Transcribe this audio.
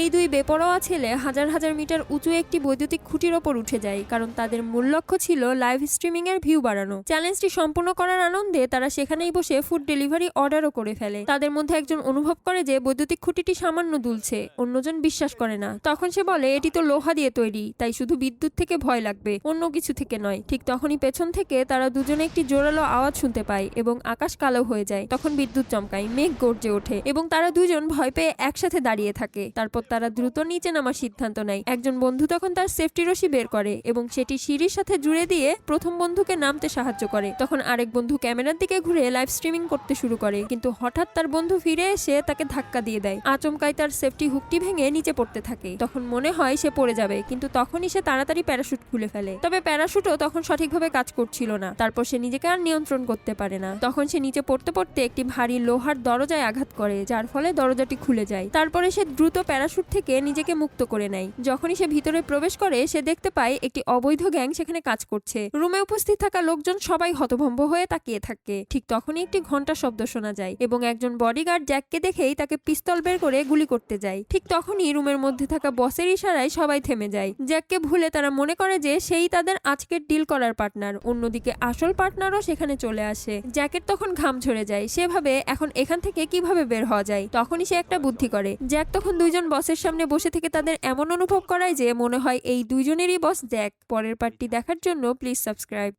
এই দুই বেপরোয়া ছেলে হাজার হাজার মিটার উঁচু একটি বৈদ্যুতিক খুঁটির ওপর উঠে যায়, কারণ তাদের মূল লক্ষ্য ছিল লাইভ স্ট্রিমিং এর ভিউ বাড়ানো। চ্যালেঞ্জটি সম্পূর্ণ করার আনন্দে তারা সেখানেই বসে ফুড ডেলিভারি অর্ডারও করে ফেলে। তাদের মধ্যে একজন অনুভব করে যে বৈদ্যুতিক খুঁটিটি সামান্য দুলছে, অন্যজন বিশ্বাস করে না। তখন সে বলে, এটি তো লোহা দিয়ে তৈরি, তাই শুধু বিদ্যুৎ থেকে ভয় লাগবে, অন্য কিছু থেকে নয়। ঠিক তখনই পেছন থেকে তারা দুজনে একটি জোরালো আওয়াজ শুনতে পায় এবং আকাশ কালো হয়ে যায়। তখন বিদ্যুৎ চমকায়, মেঘ গর্জে ওঠে এবং তারা দুজন ভয় পেয়ে একসাথে দাঁড়িয়ে থাকে। তারপর তারা দ্রুত নিচে নামার সিদ্ধান্ত নেয়। একজন বন্ধু তখন তার সেফটি রশি বের করে এবং সেটি সিঁড়ির সাথে জুড়ে দিয়ে প্রথম বন্ধুকে নামতে সাহায্য করে। তখন আরেক বন্ধু ক্যামেরার দিকে ঘুরে লাইভ স্ট্রিমিং করতে শুরু করে, কিন্তু হঠাৎ তার বন্ধু ফিরে এসে তাকে ধাক্কা দিয়ে দেয়। আচমকায় তার সেফটি হুকটি ভেঙে নিচে পড়তে থাকে। তখন মনে হয় সে পড়ে যাবে, কিন্তু তখনই সে তাড়াতাড়ি প্যারাশুট খুলে ফেলে। তবে প্যারাশুটও তখন সঠিকভাবে কাজ করছিল না। তারপর সে নিজেকে আর নিয়ন্ত্রণ করতে পারে না। তখন সে নিচে পড়তে পড়তে একটি ভারী লোহার দরজায় আঘাত করে, যার ফলে দরজাটি খুলে যায়। তারপরে সে দ্রুত প্যারাশুট থেকে নিজেকে মুক্ত করে নেয়। যখনই সে ভিতরে প্রবেশ করে, সে দেখতে পায় একটি অবৈধ গ্যাং সেখানে কাজ করছে। রুমে উপস্থিত থাকা লোকজন সবাই হতভম্ব হয়ে তাকিয়ে থাকে। ঠিক তখনই একটি ঘণ্টা শব্দ শোনা যায় এবং একজন বডিগার্ড জ্যাককে দেখেই তাকে পিস্তল বের করে গুলি করতে যায়। ঠিক তখনই রুমের মধ্যে থাকা বসের ইশারায় সবাই থেমে যায়। জ্যাককে ভুলে তারা মনে করে যে সেই তাদের আজকের ডিল করার পার্টনার। অন্যদিকে আসল পার্টনারও সেখানে চলে আসে। জ্যাকের তখন ঘাম ঝরে যায়। সেভাবে এখন এখান থেকে কীভাবে বের হওয়া যায়? তখনই সে একটা বুদ্ধি করে। জ্যাক তখন দুইজন বসের সামনে বসে থেকে তাদের এমন অনুভব করায় যে মনে হয় এই দুইজনেরই বস দেখ, পরের পার্টটি দেখার জন্য প্লিজ সাবস্ক্রাইব